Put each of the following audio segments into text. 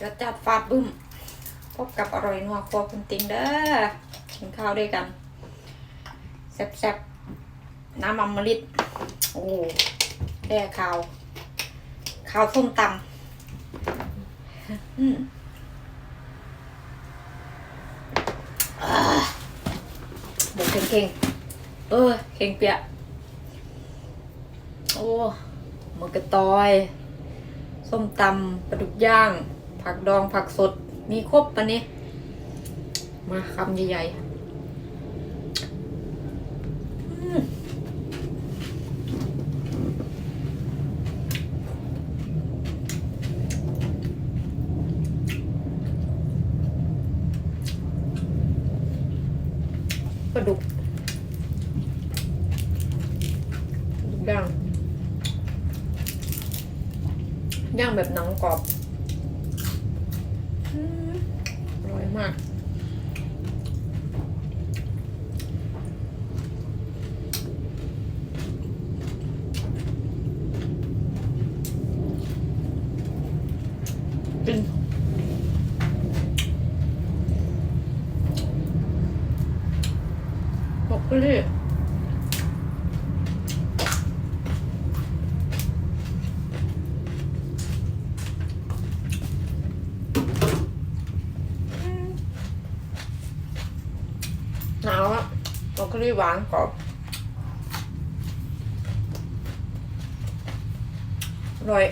จะจัดฟาดบึ้ม พบกับอร่อยนัวครัวคุณติงเด้อกินข้าวด้วยกันแซ่บๆ น้ำอมฤตโอ้แด่ข้าวข้าวส้มตำอืมอ่าเข่งๆ เออ เข่งเปียกโอ้หมึกกระตอย ส้มตำปลาดุกย่าง ผักดองผักสด มีครบปะนี้ มาคำใหญ่ๆกปลาดุกย่างย่างแบบหนังกรอบอืมอร่อย มากกินบอกเลยหนาวอะ บอกไปเลยหวานกรอบอร่อย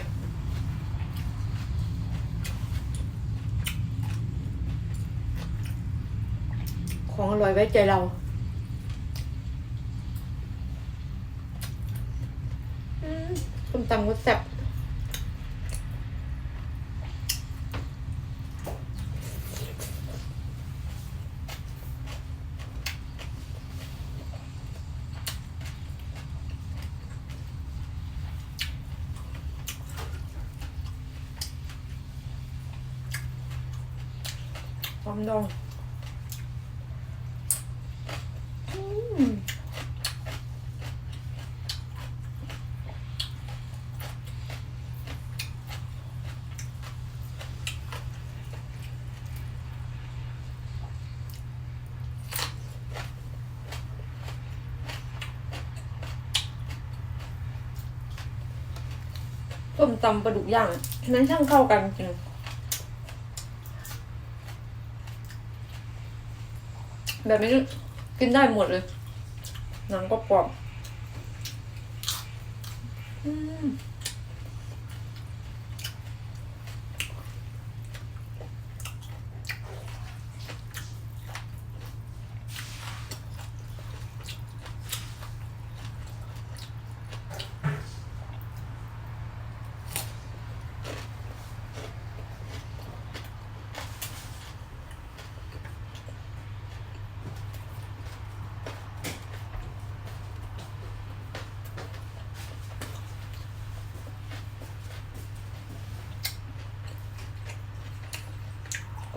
ของอร่อยไว้ใจเราอืมส้มตำก็แซ่บ มดองส้มตำปลาดุกย่างนั้นช่างเข้ากันจริง แบบนี้กินได้หมดเลยหนังก็กรอบอืม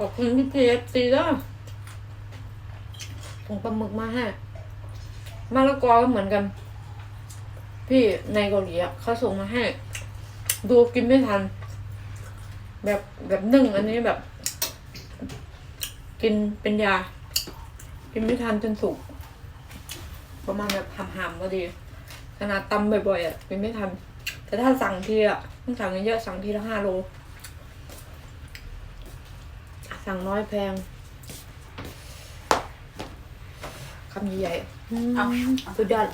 ขอบคุณพี่พีเอฟซีแล้วส่งปลาหมึกมาให้มะละกอก็เหมือนกัน พี่ในเกาหลีอะเขาส่งมาให้ ดูกินไม่ทัน แบบแบบนึ่งอันนี้แบบ กินเป็นยา กินไม่ทันจนสุก ประมาณแบบหำๆก็ดี ขนาดตำบ่อยๆอะกินไม่ทัน แต่ถ้าสั่งทีอะต้องสั่งเยอะๆสั่งทีละห้าโล สั่งน้อยแพงคำใหญ่ๆอืมเอาสุดยอด